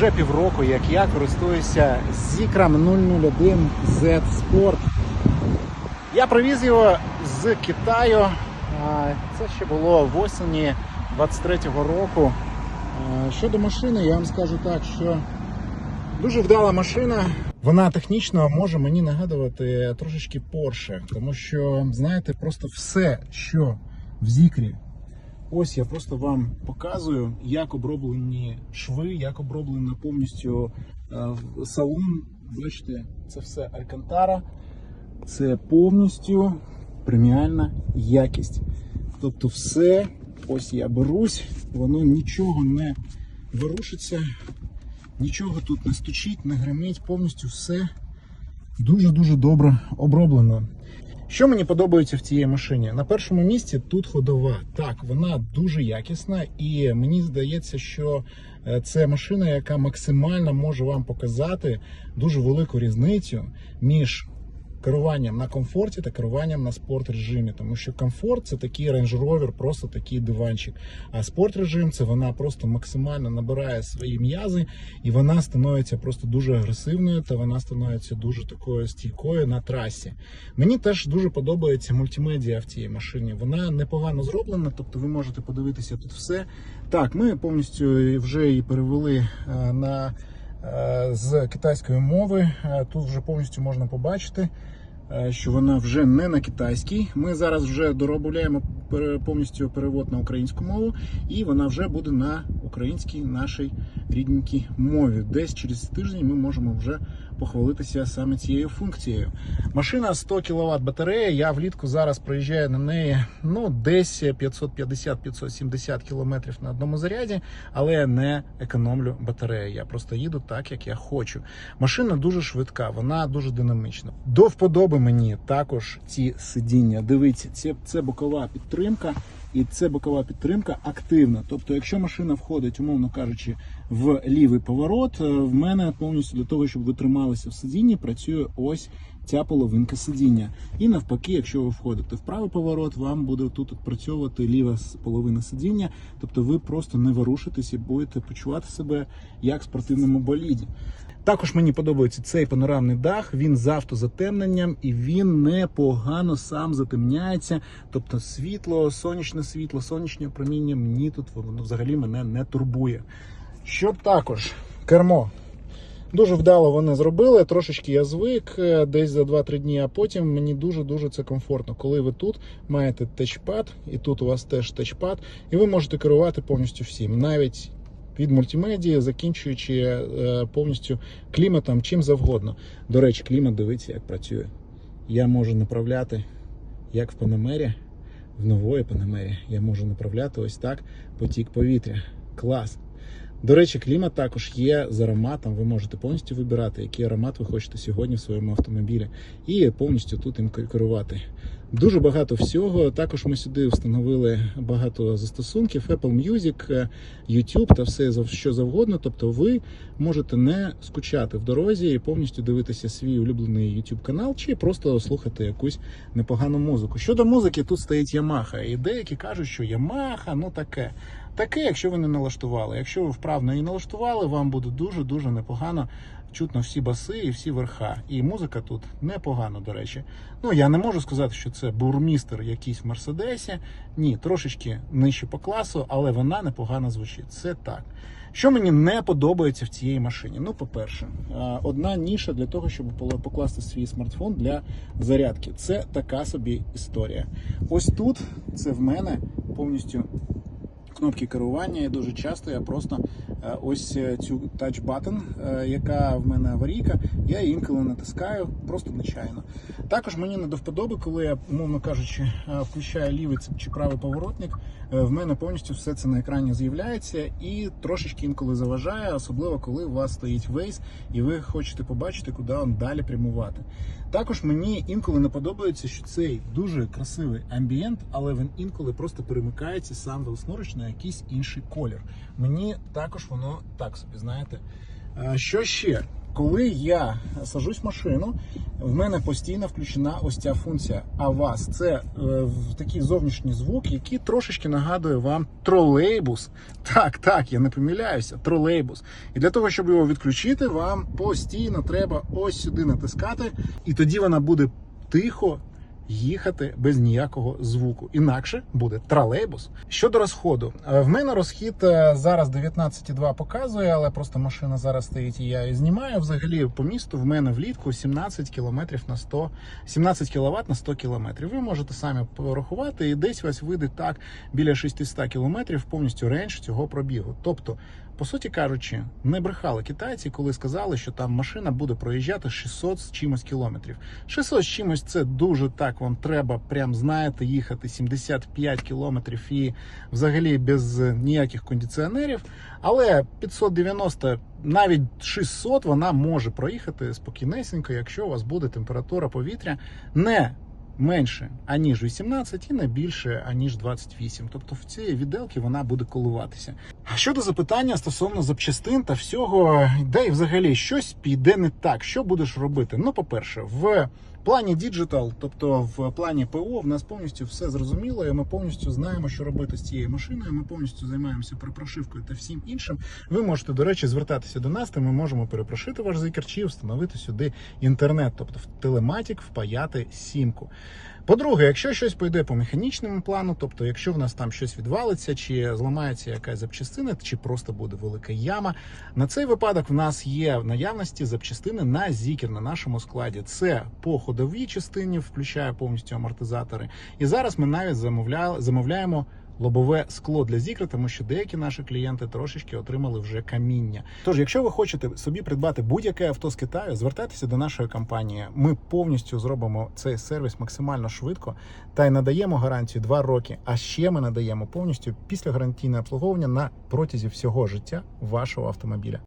вже півроку, як я користуюся Zikram 001 Z Sport. Я привіз його з Китаю. Це ще було в осені 23-го року. Щодо машини, я вам скажу так, що дуже вдала машина. Вона технічно може мені нагадувати трошечки Porsche, тому що, знаєте, просто все, що в Зікрі, ось я просто вам показую, як оброблені шви, як оброблено повністю е, салон. Бачите, це все Алькантара, це повністю преміальна якість. Тобто, все, ось я берусь, воно нічого не ворушиться, нічого тут не стучить, не гримить, повністю все дуже-дуже добре оброблено. Що мені подобається в цій машині? На першому місці тут ходова. Так, вона дуже якісна, і мені здається, що е, це машина, яка максимально може вам показати дуже велику різницю між керуванням на комфорті та керуванням на спорт режимі. Тому що комфорт це такий Range Rover, просто такий диванчик. А спорт режим це вона просто максимально набирає свої м'язи, і вона становиться просто дуже агресивною, та вона становиться дуже такою стійкою на трасі. Мені теж дуже подобається мультимедіа в цій машині. Вона непогано зроблена, тобто ви можете подивитися тут все. Так, ми повністю вже її перевели е, на з китайської мови. Е, Тут вже повністю можна побачити. е, Що вона вже не на китайській. Ми зараз вже доробляємо повністю перевод на українську мову, і вона вже буде на українській нашій рідненькій мові. Десь через тиждень ми можемо вже похвалитися саме цією функцією. Машина 100 кВт батарея. Я влітку зараз проїжджаю на неї ну десь 550-570 км на одному заряді, але я не економлю батарею. Я просто їду так, як я хочу. Машина дуже швидка, вона дуже динамічна. До вподоби мені також ці сидіння. Дивіться, це, це бокова підтримка. І це бокова підтримка активна. Тобто, якщо машина входить, умовно кажучи, в лівий поворот, е, в мене повністю для того, щоб ви трималися в сидінні, працює ось ця половинка сидіння. І навпаки, якщо ви входите в правий поворот, вам буде тут відпрацьовувати ліва половина сидіння. Тобто ви просто не ворушитесь і будете почувати себе як в спортивному боліді. Також мені подобається цей панорамний дах. Він з автозатемненням і він непогано сам затемняється. Тобто світло, сонячне світло, сонячне проміння мені тут воно взагалі мене не турбує. Що також кермо. Дуже вдало вони зробили. Трошечки я звик е, десь за 2-3 дні, а потім мені дуже-дуже це комфортно. Коли ви тут маєте тачпад, і тут у вас теж тачпад, і ви можете керувати повністю всім, навіть від мультимедії, закінчуючи е, повністю кліматом, чим завгодно. До речі, клімат дивіться, як працює. Я можу направляти, як в Панамері, в нової Панамері, я можу направляти ось так потік повітря. Клас. До речі, клімат також є з ароматом. Ви можете повністю вибирати, який аромат ви хочете сьогодні в своєму автомобілі, і повністю тут їм керувати. Дуже багато всього. Також ми сюди встановили багато застосунків: Apple Music, е, YouTube та все що завгодно. Тобто, ви можете не скучати в дорозі і повністю дивитися свій улюблений YouTube канал, чи просто слухати якусь непогану музику. Щодо музики, тут стоїть Yamaha, і деякі кажуть, що Yamaha, ну таке. Таке, якщо ви не налаштували. Якщо ви вправно її налаштували, вам буде дуже дуже непогано чутно всі баси і всі верха. І музика тут непогана, до речі. Ну я не можу сказати, що це бурмістер якийсь в Мерседесі. Ні, трошечки нижче по класу, але вона непогано звучить. Це так. Що мені не подобається в цій машині? Ну, по-перше, одна ніша для того, щоб покласти свій смартфон для зарядки. Це така собі історія. Ось тут це в мене повністю кнопки керування, і дуже часто я просто ось е, цю тач баттон, яка в мене аварійка, я її інколи натискаю просто нечайно. Також мені не до вподоби, коли я, умовно кажучи, е, включаю лівий чи правий поворотник, е, в мене повністю все це на екрані з'являється і трошечки інколи заважає, особливо коли у вас стоїть вейс і ви хочете побачити, куди вам далі прямувати. Також мені інколи не подобається, що цей дуже красивий амбієнт, але він інколи просто перемикається сам власноруч на якийсь інший колір. Мені також воно так собі, знаєте. Е, Що ще? Коли я сажусь в машину, в мене постійно включена ось ця функція АВАС. Це е, такий зовнішній звук, який трошечки нагадує вам тролейбус. Так, так, я не помиляюся, тролейбус. І для того, щоб його відключити, вам постійно треба ось сюди натискати, і тоді вона буде тихо їхати без ніякого звуку. Інакше буде тролейбус. Щодо розходу, Е, в мене розхід е, зараз 19,2 показує, але просто машина зараз стоїть і я її знімаю. Взагалі по місту в мене влітку 17 км на 100, 17 кВт на 100 км. Ви можете самі порахувати, і десь ось вийде так біля 600 км повністю рейндж цього пробігу. Тобто, по суті кажучи, не брехали китайці, коли сказали, що там машина буде проїжджати 600 з чимось кілометрів. 600 з чимось це дуже так. Вам треба, прям знаєте, їхати 75 кілометрів і взагалі без е, ніяких кондиціонерів. Але 590, навіть 600 вона може проїхати спокійнесенько, якщо у вас буде температура повітря не менше аніж 18 і не більше аніж 28. Тобто в цій відделці вона буде коливатися. Щодо запитання стосовно запчастин та всього, де і взагалі щось піде не так. Що будеш робити? Ну, по-перше, в плані діджитал, тобто в плані ПО, в нас повністю все зрозуміло, і ми повністю знаємо, що робити з цією машиною. Ми повністю займаємося перепрошивкою та всім іншим. Ви можете, до речі, звертатися до нас, та ми можемо перепрошити ваш зікер чи встановити сюди інтернет, тобто в телематік впаяти сімку. По-друге, якщо щось пойде по механічному плану, тобто якщо в нас там щось відвалиться, чи зламається якась запчастина, чи просто буде велика яма, на цей випадок в нас є в наявності запчастини на зікер на нашому складі. Це по ходовій частині, включає повністю амортизатори. І зараз ми навіть замовляли, замовляємо. Лобове скло для зікра, тому що деякі наші клієнти трошечки отримали вже каміння. Тож, якщо ви хочете собі придбати будь-яке авто з Китаю, звертайтеся до нашої компанії. Ми повністю зробимо цей сервіс максимально швидко та й надаємо гарантію 2 роки. А ще ми надаємо повністю після гарантійне обслуговування на протязі всього життя вашого автомобіля.